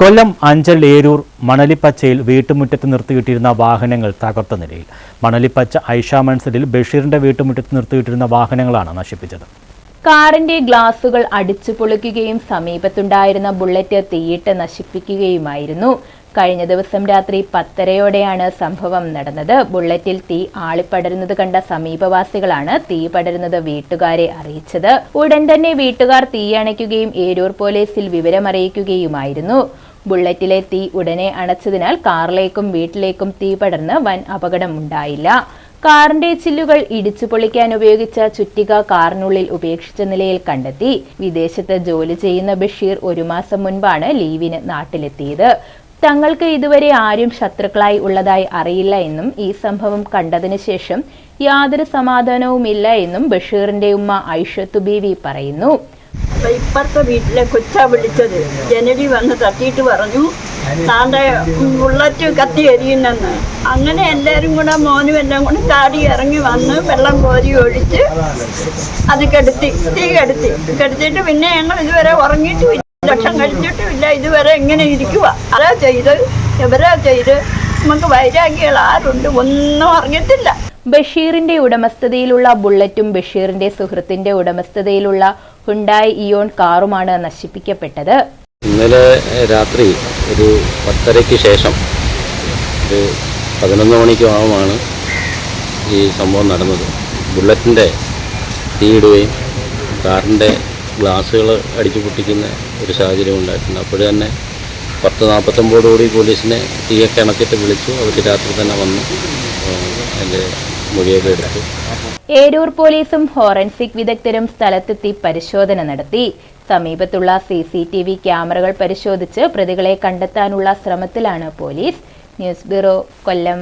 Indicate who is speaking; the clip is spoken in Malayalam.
Speaker 1: കൊല്ലം അഞ്ചൽ ഏരൂർ മണലിപ്പച്ചയിൽ വീട്ടുമുറ്റത്ത് നിർത്തിയിട്ടിരുന്ന വാഹനങ്ങൾ തകർത്ത നിലയിൽ. മണലിപ്പച്ച ഐഷ മൻസലിൽ ബഷീറിന്റെ വീട്ടുമുറ്റത്ത് നിർത്തിയിട്ടിരുന്ന വാഹനങ്ങളാണ് നശിപ്പിച്ചത്.
Speaker 2: കാറിന്റെ ഗ്ലാസുകൾ അടിച്ചു പൊളിക്കുകയും സമീപത്തുണ്ടായിരുന്ന ബുള്ളറ്റ് തീയിട്ട് നശിപ്പിക്കുകയുമായിരുന്നു. കഴിഞ്ഞ ദിവസം രാത്രി പത്തരയോടെയാണ് സംഭവം നടന്നത്. ബുള്ളറ്റിൽ തീ ആളിപ്പടരുന്നത് കണ്ട സമീപവാസികളാണ് തീ പടരുന്നത് വീട്ടുകാരെ അറിയിച്ചത്. ഉടൻ തന്നെ വീട്ടുകാർ തീയണയ്ക്കുകയും ഏരൂർ പോലീസിൽ വിവരമറിയിക്കുകയുമായിരുന്നു. ബുള്ളറ്റിലെ തീ ഉടനെ അണച്ചതിനാൽ കാറിലേക്കും വീട്ടിലേക്കും തീ പടർന്ന് വൻ അപകടമുണ്ടായില്ല. കാറിന്റെ ചില്ലുകൾ ഇടിച്ചു പൊളിക്കാൻ ഉപയോഗിച്ച ചുറ്റിക കാറിനുള്ളിൽ ഉപേക്ഷിച്ച നിലയിൽ കണ്ടെത്തി. വിദേശത്ത് ജോലി ചെയ്യുന്ന ബഷീർ ഒരു മാസം മുൻപാണ് ലീവിന് നാട്ടിലെത്തിയത്. തങ്ങൾക്ക് ഇതുവരെ ആരും ശത്രുക്കളായി ഉള്ളതായി അറിയില്ല എന്നും ഈ സംഭവം കണ്ടതിന് ശേഷം യാതൊരു സമാധാനവുമില്ല എന്നും ബഷീറിന്റെ ഉമ്മ ഐഷത്തു ബീവി പറയുന്നു.
Speaker 3: അപ്പൊ ഇപ്പുറത്തെ വീട്ടിലെ കൊച്ചാ വിളിച്ചത്. ജനലി വന്ന് തട്ടിയിട്ട് പറഞ്ഞു താന്റെ ബുള്ളറ്റ് കത്തി എരിയുന്നെന്ന്. അങ്ങനെ എല്ലാരും കൂടെ മോനും എല്ലാം കൂടെ ചാടി ഇറങ്ങി വന്ന് വെള്ളം കോരി ഒഴിച്ച് അത് കെടുത്തി തീ കെടുത്തി. കെടുത്തിട്ട് പിന്നെ ഞങ്ങൾ ഇതുവരെ ഉറങ്ങിയിട്ടും ഇല്ല. ലക്ഷം കഴിച്ചിട്ടുമില്ല ഇതുവരെ എങ്ങനെ ഇരിക്കുക അതാ ചെയ്ത് എവരാ ചെയ്ത് നമുക്ക് വൈരാഗ്യങ്ങൾ ആരുണ്ട് ഒന്നും അറിയത്തില്ല
Speaker 2: ബഷീറിന്റെ ഉടമസ്ഥതയിലുള്ള ബുള്ളറ്റും ബഷീറിന്റെ സുഹൃത്തിന്റെ ഉടമസ്ഥതയിലുള്ള ഹുണ്ടായി ഇയോൺ കാറുമാണ് നശിപ്പിക്കപ്പെട്ടത്.
Speaker 4: ഇന്നലെ രാത്രി ഒരു പത്തരയ്ക്ക് ശേഷം ഒരു പതിനൊന്ന് മണിക്കുമാണ് ഈ സംഭവം നടന്നത്. ബുള്ളറ്റിന്റെ തീയിടുകയും കാറിന്റെ ഗ്ലാസ്സുകൾ അടിച്ചു പൊട്ടിക്കുന്ന ഒരു സാഹചര്യം ഉണ്ടായിട്ടുണ്ട്. അപ്പോൾ തന്നെ പത്ത് നാൽപ്പത്തൊമ്പതോടുകൂടി പോലീസിനെ തീയൊക്കെ കിണക്കിട്ട് വിളിച്ചു. അവർ രാത്രി തന്നെ വന്നു. അതിന്റെ മൊഴിയൊക്കെ എടുത്തു.
Speaker 2: ഏരൂർ പോലീസും ഫോറൻസിക് വിദഗ്ധരും സ്ഥലത്തെത്തി പരിശോധന നടത്തി. സമീപത്തുള്ള സി സി ടി വി ക്യാമറകൾ പരിശോധിച്ച് പ്രതികളെ കണ്ടെത്താനുള്ള ശ്രമത്തിലാണ് പോലീസ്. ന്യൂസ് ബ്യൂറോ കൊല്ലം.